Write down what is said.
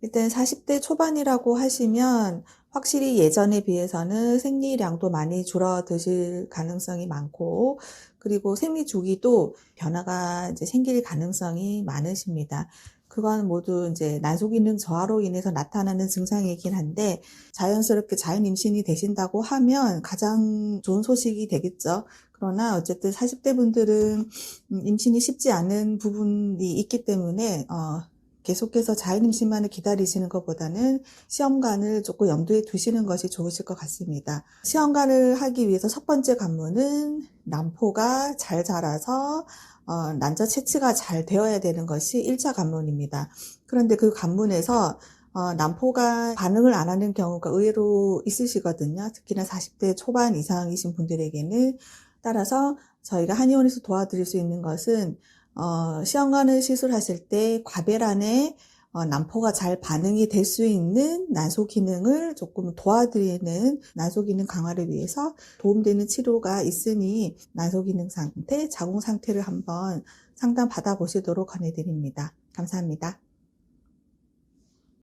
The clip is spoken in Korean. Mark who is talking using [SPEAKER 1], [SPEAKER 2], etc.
[SPEAKER 1] 일단 40대 초반이라고 하시면 확실히 예전에 비해서는 생리량도 많이 줄어드실 가능성이 많고, 그리고 생리 주기도 변화가 이제 생길 가능성이 많으십니다. 그건 모두 이제 난소 기능 저하로 인해서 나타나는 증상이긴 한데, 자연스럽게 자연 임신이 되신다고 하면 가장 좋은 소식이 되겠죠. 그러나 어쨌든 40대 분들은 음, 임신이 쉽지 않은 부분이 있기 때문에, 어, 계속해서 자연 임신만을 기다리시는 것보다는 시험관을 조금 염두에 두시는 것이 좋으실 것 같습니다. 시험관을 하기 위해서 첫 번째 관문은 난포가 잘 자라서 어, 난자 채취가 잘 되어야 되는 것이 1차 관문입니다. 그런데 그 관문에서 어, 난포가 반응을 안 하는 경우가 의외로 있으시거든요. 특히나 40대 초반 이상이신 분들에게는 따라서 저희가 한의원에서 도와드릴 수 있는 것은 어, 시험관을 시술하실 때 과배란에 어, 난포가 잘 반응이 될 수 있는 난소 기능을 조금 도와드리는 난소 기능 강화를 위해서 도움되는 치료가 있으니 난소 기능 상태, 자궁 상태를 한번 상담 받아보시도록 권해드립니다. 감사합니다.